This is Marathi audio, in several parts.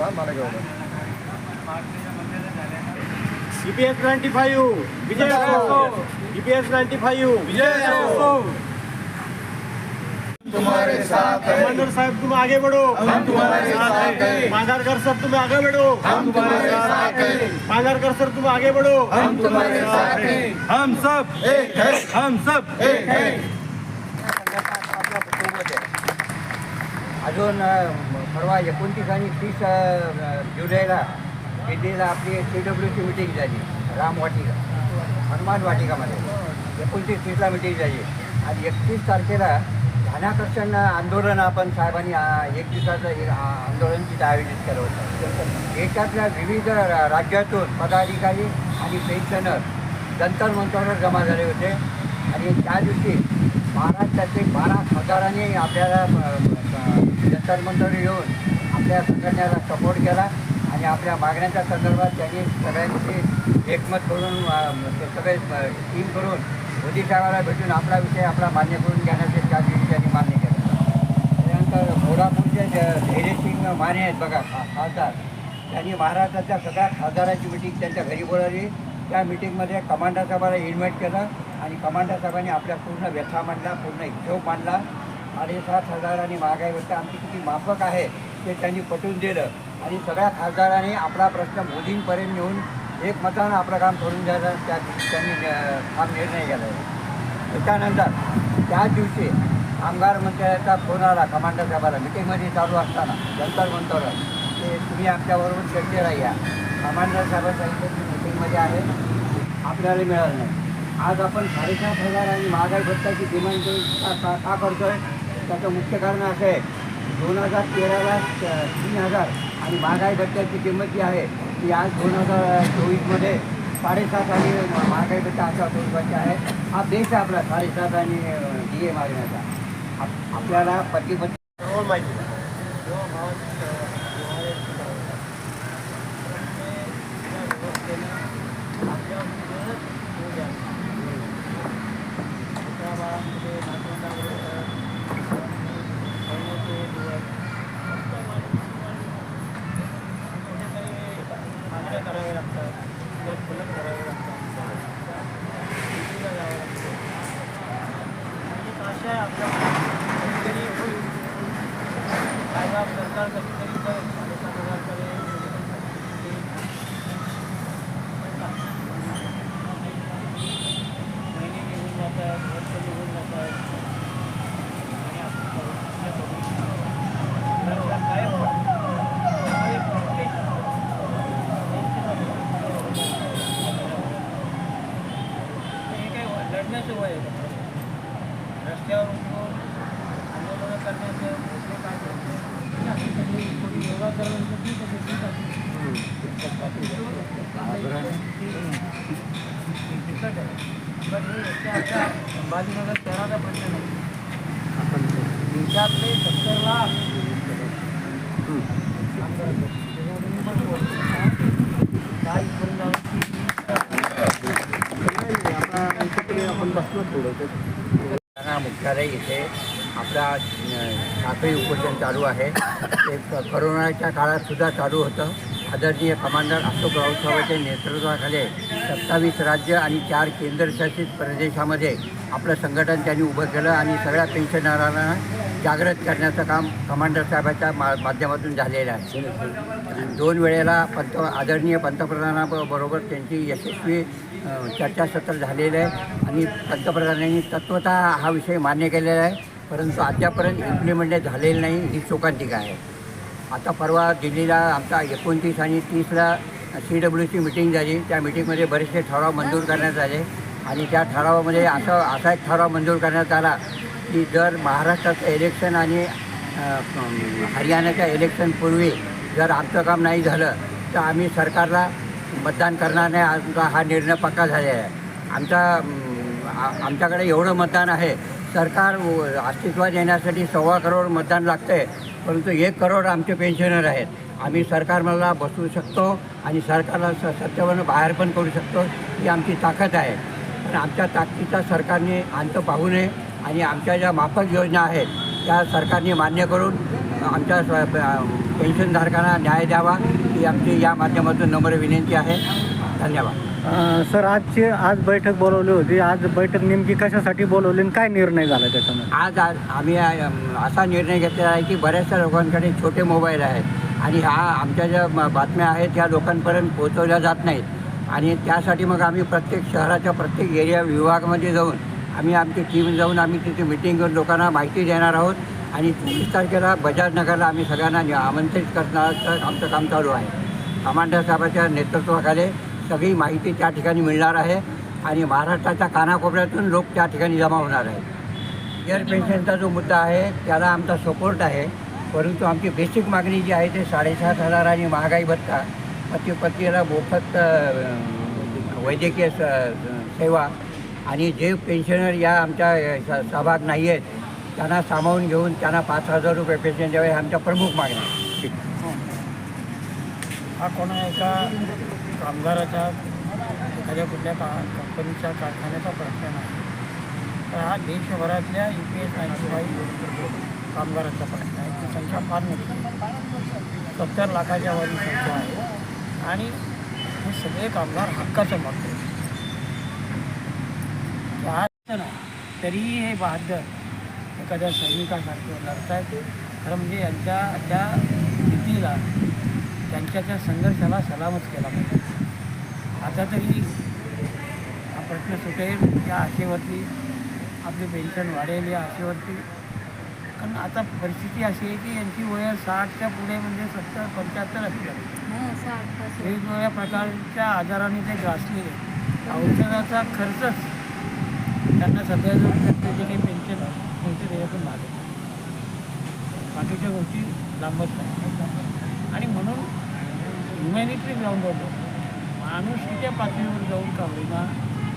थांबा मला घेऊन ईपीएस नाईन्टी फाईव्ह विजय असो ईपीएस नाईन्टी फाईव्ह विजय असो तुम्हारे साथ है। कमांडर साहब तुम आगे बढ़ो। हम तुम्हारे साथ हैं। मांगारकर सर तुम आगे बढ़ो। हम तुम्हारे साथ हैं। मांगारकर सर तुम आगे बढ़ो। हम तुम्हारे साथ हैं। हम सब एक है। हम सब एक है। अजून परवा एकोणतीस आणि तीस जुलैला दिल्लीला आपली सी डब्ल्यू ची मिटिंग झाली राम वाटिका हनुमान वाटिकामध्ये. एकोणतीस तीसला मिटिंग झाली. आणि एकतीस तारखेला ध्यानाकर्षण आंदोलन आपण साहेबांनी एक दिवसाचं आंदोलन तिथं आयोजित केलं होतं. देशातल्या विविध राज्यातून पदाधिकारी आणि पेन्शनर जंतर मंतरवर जमा झाले होते. आणि त्या दिवशी महाराष्ट्राचे बारा हजारांनी आपल्याला अ, अ, जंतर मंतर येऊन आपल्या संघटनेला सपोर्ट केला आणि आपल्या मागण्यांच्या संदर्भात त्यांनी सगळ्यांची एकमत करून ते म्हणजे सगळे टीम करून मोदी साहेबाला भेटून आपला विषय आपला मान्य करून घेण्याचे त्या दिवशी त्यांनी मान्य केलं. त्यानंतर कोल्हापूरचे धैर्य सिंग माने आहेत बघा खासदार त्यांनी महाराष्ट्राच्या सगळ्या खासदारांची मिटिंग त्यांच्या घरी बोलावली. त्या मिटिंगमध्ये कमांडर साहेबाला इन्व्हाइट केलं आणि कमांडर साहेबांनी आपल्या पूर्ण व्यथा मांडला पूर्ण हिशोब मांडला. साडेसात हजार आणि महागाईवरती आमची किती माफक आहे ते त्यांनी पटवून दिलं. आणि सगळ्या खासदारांनी आपला प्रश्न मोदींपर्यंत नेऊन एकमतानं आपलं काम करून द्यायला त्या त्यांनी काम हा निर्णय केला आहे त्याच्यानंतर त्याच दिवशी कामगार मंत्र्याचा फोन आला कमांडर साहेबाला. मिटिंगमध्ये चालू असताना जंतर मंतर. ते तुम्ही आमच्याबरोबर चर्चेला या कमांडर साहेबांनी सांगितलं की मिटिंगमध्ये आहे आपल्याला मिळालं नाही. आज आपण साडेसात हजार आणि महागाई भत्ताची डिमांड का का- का करतोय? त्याचं मुख्य कारण असं आहे दोन हजार तेराला तीन हजार आणि महागाई भत्त्याची किंमत जी आहे ती आज दोन हजार चोवीसमध्ये साडेसात आणि महागाई भत्ता अशा स्वरूपाची आहे. हा देश आहे आपला साडेसात आणि डी ए मागण्याचा. आप- आपल्याला पती सर्व माहिती द्या. लढण्याचं वय आहे रस्त्यावर उतरून आंदोलनं करण्याचं हे काय करतो यासाठी थोडी योगा करायचं ठीक आहे ठीक आहे तिखट आहे संभाजीनगर शहराचा प्रश्न नाही. देशातले सत्तर लाख. काय तेलंगणा मुख्यालय इथे आपला साखळी उपोषण चालू आहे. ते करोनाच्या काळात सुद्धा चालू होतं. आदरणीय कमांडर अशोक राऊत साहेबांच्या नेतृत्वाखाली सत्तावीस राज्य आणि चार केंद्रशासित प्रदेशामध्ये आपलं संघटन त्यांनी उभं केलं आणि सगळ्या पेन्शनरांना जागृत करण्याचं काम कमांडर साहेबाच्या मा माध्यमातून झालेलं आहे. दोन वेळेला पंत आदरणीय पंतप्रधानाबरोबर त्यांची यशस्वी चर्चासत्र झालेलं आहे आणि पंतप्रधानांनी तत्वतः हा विषय मान्य केलेला आहे परंतु अद्यापर्यंत इम्प्लिमेंटेड झालेलं नाही ही शोकांतिका आहे. आता परवा दिल्लीला आमचा एकोणतीस आणि तीसला सी डब्ल्यूची मिटिंग झाली. त्या मिटिंगमध्ये बरेचसे ठराव मंजूर करण्यात आले. आणि त्या ठरावामध्ये असं असा एक ठराव मंजूर करण्यात आला की जर महाराष्ट्राचं इलेक्शन आणि हरियाणाच्या इलेक्शनपूर्वी जर आमचं काम नाही झालं तर आम्ही सरकारला मतदान करणार नाही. आमचा हा निर्णय पक्का झालेला आहे. आमचा आमच्याकडे एवढं मतदान आहे सरकार व- अस्तित्वात येण्यासाठी सव्वा करोड मतदान लागतं आहे परंतु एक करोड आमचे पेन्शनर आहेत. आम्ही सरकारला बसवू शकतो आणि सरकारला स सत्तेवरून बाहेर पण करू शकतो ही आमची ताकद आहे. पण आमच्या ताकदीचा सरकारने अंत पाहू नये आणि आमच्या ज्या माफक योजना आहेत त्या सरकारने मान्य करून आमच्या पेन्शनधारकांना न्याय द्यावा ही आमची या माध्यमातून नम्र विनंती आहे. धन्यवाद. सर आजची आज बैठक बोलवली होती. आज बैठक नेमकी कशासाठी बोलवली आणि काय निर्णय झाला त्याच्यामध्ये? आज आज आम्ही असा निर्णय घेतलेला आहे की बऱ्याचशा लोकांकडे छोटे मोबाईल आहेत. आणि हा आमच्या ज्या बातम्या आहेत त्या लोकांपर्यंत पोहोचवल्या जात नाहीत. आणि त्यासाठी मग आम्ही प्रत्येक शहराच्या प्रत्येक एरिया विभागामध्ये जाऊन आम्ही आमची टीम जाऊन आम्ही तिथे मिटिंग करून लोकांना माहिती देणार आहोत. आणि चोवीस तारखेला बजाज नगरला आम्ही सगळ्यांना नि- आमंत्रित करणार आमचं काम चालू आहे. कमांडर साहेबाच्या नेतृत्वाखाली सगळी माहिती त्या ठिकाणी मिळणार आहे आणि महाराष्ट्राच्या कानाकोपऱ्यातून लोक त्या ठिकाणी जमा होणार आहेत. एअर पेन्शनचा जो मुद्दा आहे त्याला आमचा सपोर्ट आहे. परंतु आमची बेसिक मागणी जी आहे ते साडेसात हजार आणि महागाई भत्ता पती पतीला मोफत वैद्यकीय स- सेवा आणि जे पेन्शनर या आमच्या स- सहभाग नाही आहेत त्यांना सामावून घेऊन त्यांना पाच हजार रुपये पेन्शन द्यावे आमच्या प्रमुख मागण्या हा कोणा एका कामगाराच्या एखाद्या कुठल्या का कंपनीच्या कारखान्याचा प्रश्न नाही. तर हा देशभरातल्या यू पी एस नाईन्टी कामगारांचा प्रश्न आहे. ती संख्या फार मोठी सत्तर लाखाच्या वरील संख्या आहे. आणि हे सगळे कामगार हक्काचं मागतो आज नाही तरीही हे बहादर एखाद्या सैनिकासारखे लढतायत. खरं म्हणजे यांच्या त्या भीतीला त्यांच्या त्या संघर्षाला सलामच केला पाहिजे. आता तरी हा प्रश्न सुटेल. या आशेवरती आपली पेन्शन वाढेल या आशेवरती. कारण आता परिस्थिती अशी आहे की यांची वय साठच्या पुढे म्हणजे सत्तर पंच्याहत्तर असतात वेगवेगळ्या प्रकारच्या आजाराने ते ग्रासलेले औषधाचा खर्चच त्यांना सध्या जो जे काही पेन्शन मिळते त्याच्यातून लागेल बाकीच्या गोष्टी लांबत नाही. आणि म्हणून ह्युमॅनिटरी ग्राउंडवर माणुसकीच्या पातळीवर जाऊन का होईना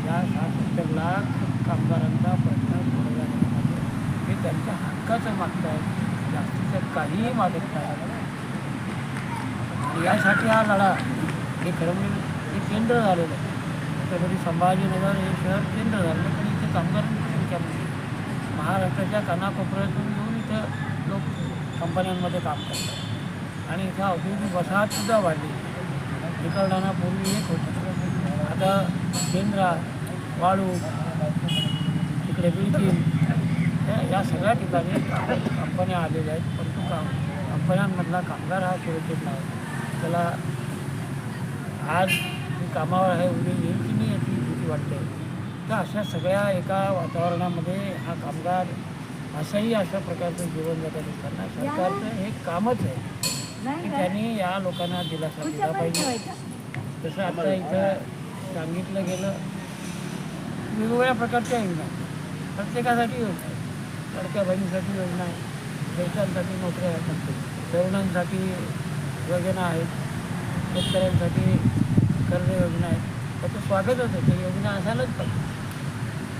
या साठ लाख कामगारांचा प्रश्न सोडवला गेला हे त्यांच्या हक्काचं मागत आहेत जास्तीचं काहीही मागत नाही. यासाठी हा लढा हे खरं म्हणजे हे केंद्र झालेलं आहे. छत्रपती संभाजीनगर हे शहर केंद्र झालं पण इथे कामगारांची संख्या म्हणजे महाराष्ट्राच्या कानाकोपऱ्यातून येऊन इथं लोक कंपन्यांमध्ये काम करतात. आणि इथं औद्योगिक वसाहतसुद्धा वाढली. निकलडाणा पूर्वी एक होतं. आता केंद्रा वाळू इकडे बिल्डिंग या या सगळ्या ठिकाणी कंपन्या आलेल्या आहेत. परंतु काम कंपन्यांमधला कामगार हा सुरक्षित नाही. त्याला आज मी कामावर आहे उद्या येईल की नाही याची भीती वाटते. तर अशा सगळ्या एका वातावरणामध्ये हा कामगार असंही अशा प्रकारचं जीवन जगत असताना सरकारचं हे कामच आहे. की त्यांनी या लोकांना दिलासा दिला पाहिजे. जसं आता इथं सांगितलं गेलं वेगवेगळ्या प्रकारच्या योजना आहेत. प्रत्येकासाठी योजना आहे लडक्या बहिणीसाठी योजना आहे ज्येष्ठांसाठी नोकऱ्या आहेत. तरुणांसाठी योजना आहेत. शेतकऱ्यांसाठी कर्ज योजना आहे त्याचं स्वागतच आहे ते योजना असायलाच पाहिजे.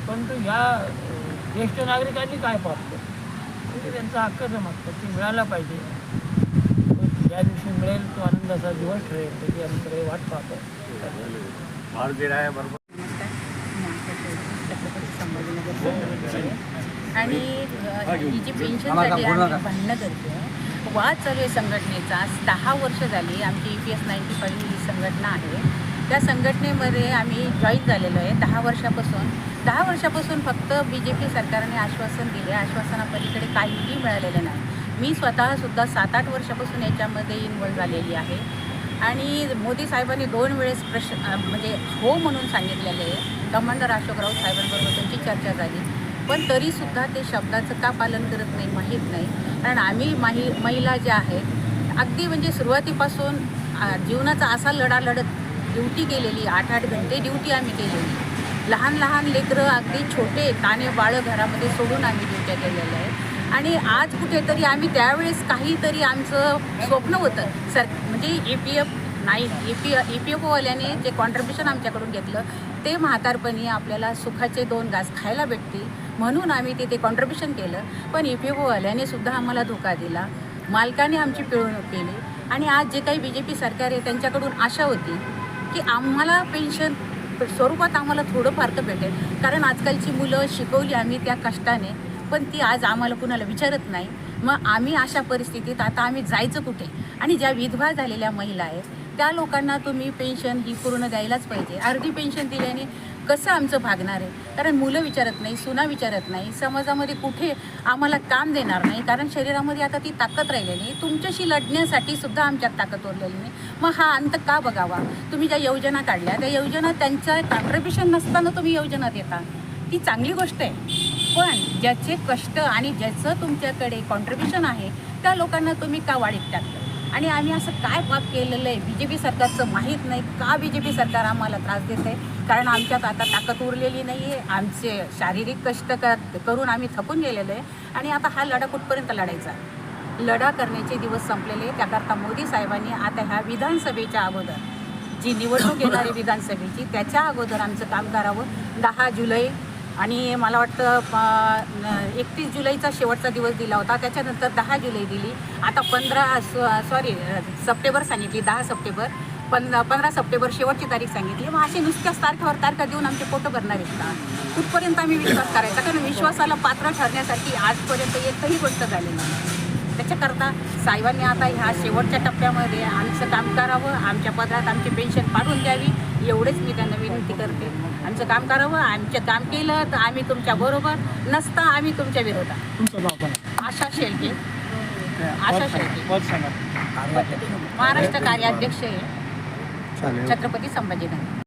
परंतु या अं, ज्येष्ठ नागरिकांनी काय पाहतो म्हणजे त्यांचा हक्क मागतात ते मिळायला पाहिजे. ज्या दिवशी मिळेल तो आनंदाचा दिवस ठरेल त्याची आम्ही सगळे वाट पाहतो. आणि ही जी पेन्शनसाठी आम्ही भांडणं करतो वाद चालू आहे संघटनेचा दहा वर्ष झाली आमची E P S ninety five ही संघटना आहे. त्या संघटनेमध्ये आम्ही जॉईन झालेलो आहे दहा वर्षापासून. दहा वर्षापासून फक्त बी जे पी सरकारने आश्वासन दिले. आश्वासनापलीकडे काहीही मिळालेलं नाही. मी स्वतःसुद्धा सात आठ वर्षापासून याच्यामध्ये इन्वॉल्व झालेली आहे. आणि मोदी साहेबांनी दोन वेळेस प्रश्न म्हणजे हो म्हणून सांगितलेले आहे. कमांडर अशोक राऊत साहेबांबरोबर त्यांची चर्चा झाली. पण तरीसुद्धा ते शब्दाचं का पालन करत नाही माहीत नाही. कारण आम्ही माही महिला ज्या आहेत अगदी म्हणजे सुरुवातीपासून जीवनाचा असा लढा लढत ड्युटी केलेली आठ आठ घंटे ड्युटी आम्ही केलेली. लहान लहान लेकरं अगदी छोटे ताणे बाळं घरामध्ये सोडून आम्ही ड्युट्या केलेल्या आहेत. आणि आज कुठेतरी आम्ही त्यावेळेस काहीतरी आमचं स्वप्न होतं. सर म्हणजे ए पी एफ नाही A P A P F ओवाल्याने जे कॉन्ट्रीब्युशन आमच्याकडून घेतलं ते म्हातारपणी आपल्याला सुखाचे दोन घास खायला भेटतील म्हणून आम्ही तिथे कॉन्ट्रीब्युशन केलं. पण ई पी एफ ओवाल्याने सुद्धा आम्हाला धोका दिला. मालकाने आमची पिळवणूक केली. आणि आज जे काही बी जे पी सरकार आहे त्यांच्याकडून आशा होती की आम्हाला पेन्शन स्वरूपात आम्हाला थोडंफार तर भेटेल. कारण आजकालची मुलं शिकवली आम्ही त्या कष्टाने. पण ती आज आम्हाला कुणाला विचारत नाही. मग आम्ही अशा परिस्थितीत आता आम्ही जायचं कुठे? आणि ज्या विधवा झालेल्या महिला आहेत त्या लोकांना तुम्ही पेन्शन ही पूर्ण द्यायलाच पाहिजे. अर्धी पेन्शन दिल्याने कसं आमचं भागणार आहे? कारण मुलं विचारत नाही सुना विचारत नाही समाजामध्ये कुठे आम्हाला काम देणार नाही कारण शरीरामध्ये आता ती ताकद राहिलेली नाही तुमच्याशी लढण्यासाठी सुद्धा आमच्यात ताकद उरलेली नाही. मग हा अंत का बघावा? तुम्ही ज्या योजना काढल्या त्या योजना त्यांचं कॉन्ट्रीब्युशन नसताना तुम्ही योजना देता. ती चांगली गोष्ट आहे. पण ज्याचे कष्ट आणि ज्याचं तुमच्याकडे कॉन्ट्रीब्युशन आहे त्या लोकांना तुम्ही का वाढीत टाकलं आणि आम्ही असं काय पाप केलेलं आहे? बी जे पी सरकारचं माहीत नाही. का बी जे पी सरकार आम्हाला त्रास देत आहे कारण आमच्यात आता ताकद उरलेली नाही आहे आमचे शारीरिक कष्ट कर करून आम्ही थकून गेलेलो आहे. आणि आता हा लढा कुठपर्यंत लढायचा? लढा करण्याचे दिवस संपलेले त्याकरता मोदी साहेबांनी आता ह्या विधानसभेच्या अगोदर जी निवडणूक येणारी विधानसभेची त्याच्या अगोदर आमचं काम करावं. दहा जुलै आणि मला वाटतं एकतीस जुलैचा शेवटचा दिवस दिला होता. त्याच्यानंतर दहा जुलै दिली. आता पंधरा सॉरी सप्टेंबर सांगितली दहा सप्टेंबर. पण पंधरा सप्टेंबर शेवटची तारीख सांगितली. मग असे नुसत्याच तारखेवर तारखा देऊन आमचे फोटो भरणार आहेत का कुठपर्यंत आम्ही विश्वास करायचा? कारण विश्वासाला पात्र ठरण्यासाठी आजपर्यंत एकही गोष्ट झाली नाही. त्याच्याकरता साहेबांनी आता ह्या शेवटच्या टप्प्यामध्ये आमचं काम करावं आमच्या पदरात आमची पेन्शन पाडून द्यावी एवढेच मी त्यांना विनंती करते. आमचं काम करावं आमचं काम केलं तर आम्ही तुमच्या बरोबर नसता आम्ही तुमच्या विरोधात. आशा शेळके. आशा शेळके. महाराष्ट्र कार्याध्यक्ष आहे छत्रपती संभाजीनगर.